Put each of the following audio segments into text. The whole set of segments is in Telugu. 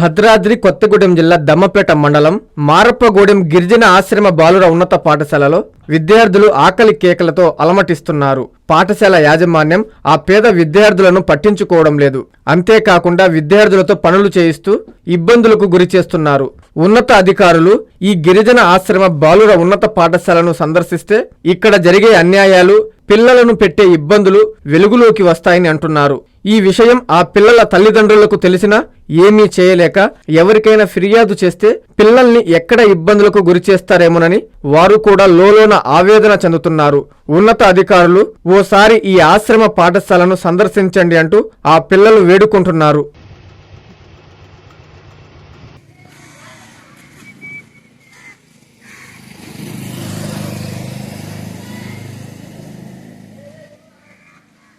భద్రాద్రి కొత్తగూడెం జిల్లా దమ్మపేట మండలం మారప్పగూడెం గిరిజన ఆశ్రమ బాలుర ఉన్నత పాఠశాలలో విద్యార్థులు ఆకలి కేకలతో అలమటిస్తున్నారు. పాఠశాల యాజమాన్యం ఆ పేద విద్యార్థులను పట్టించుకోవడం లేదు. అంతేకాకుండా విద్యార్థులతో పనులు చేయిస్తూ ఇబ్బందులకు గురి చేస్తున్నారు. ఉన్నత అధికారులు ఈ గిరిజన ఆశ్రమ బాలుర ఉన్నత పాఠశాలను సందర్శిస్తే ఇక్కడ జరిగే అన్యాయాలు పిల్లలను పెట్టే ఇబ్బందులు వెలుగులోకి వస్తాయని అంటున్నారు. ఈ విషయం ఆ పిల్లల తల్లిదండ్రులకు తెలిసినా ఏమీ చేయలేక ఎవరికైనా ఫిర్యాదు చేస్తే పిల్లల్ని ఎక్కడ ఇబ్బందులకు గురి చేస్తారేమోనని వారు కూడా లోలోన ఆవేదన చెందుతున్నారు. ఉన్నత అధికారులు ఓసారి ఈ ఆశ్రమ పాఠశాలను సందర్శించండి అంటూ ఆ పిల్లలు వేడుకుంటున్నారు.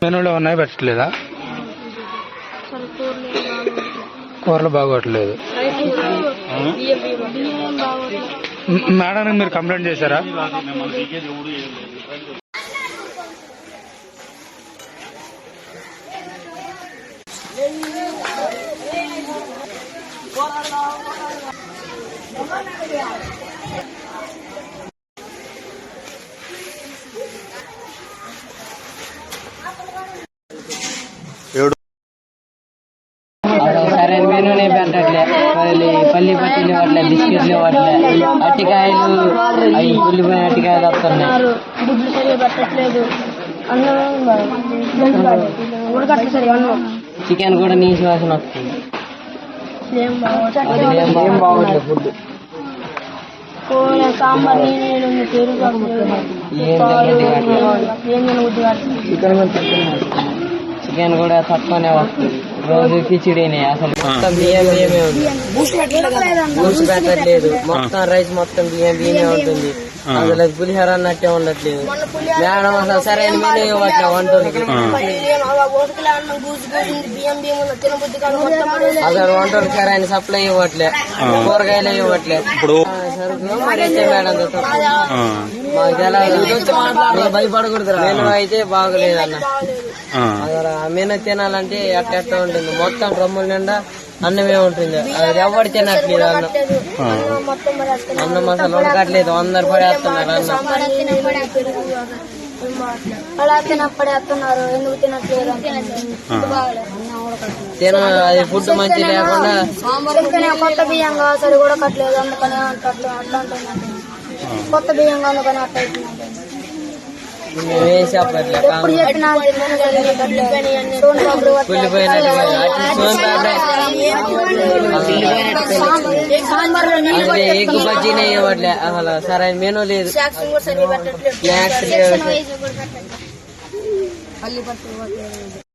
మెనూలో ఉన్నాయి పెట్టలేదా అసలు కూరలు ఏం బాగోట్లేదు. కూరలు బాగోట్లేదు రైస్ బియ్యం బియ్యం బియ్యం బాగోట్లేదు. మ్- మేడానికి మీరు కంప్లైంట్ చేశారా ఏడు ఇవ్వట్లే బిస్కెట్లు ఇవ్వట్లే అట్టికాయలు అవి కుళ్ళిపోయిన అట్టికాయలు వస్తున్నాయి. చికెన్ కూడా నీసి వాసన వస్తుంది ఏం ఫుడ్. సాంబార్ కావట్లేదు. చికెన్ కూడా తక్కువనే వస్తుంది. రోజు కిచిడీనే అసలు మొత్తం బియ్యం బియ్యమే ఉంది. బూస్ట్ పెట్టట్లేదు మొత్తం రైస్ మొత్తం బియ్యం బియ్యమే ఉంటుంది. అసలు అది పులిహోర అన్నట్టే ఉండట్లేదు. మేడం అసలు సరైన మెనూ అసలు వంటలకు సరైన సప్లై ఇవ్వట్లే కూరగాయలు ఇవ్వట్లే. మేము భయపడకూడదు మెనూ అయితే బాగలేదన్న. మెనూ తినాలంటే ఎట్ట ఎట్ట ఉంటుంది? మొత్తం డ్రమ్ముల నిండా అన్నమే ఉంటుంది. అది ఎవరు తినట్లేదు అన్నం? అన్నం అసలు ఉడకట్లేదు. అందరు పడేస్తున్నారు అన్నం. అలా తినపడేస్తున్నారు ఎందుకు తినట్లేదు తిన అది ఫుడ్ మంచి లేకుండా కొత్త బియ్యం కావాలి కూడా కట్టలేదు అందుకని అట్లా అట్లా కొత్త బియ్యం అందుకని అట్లా વેશાપ એટલે કામ એટલે એક બચી નહીં એવું એટલે હાલા સારા મેનો લે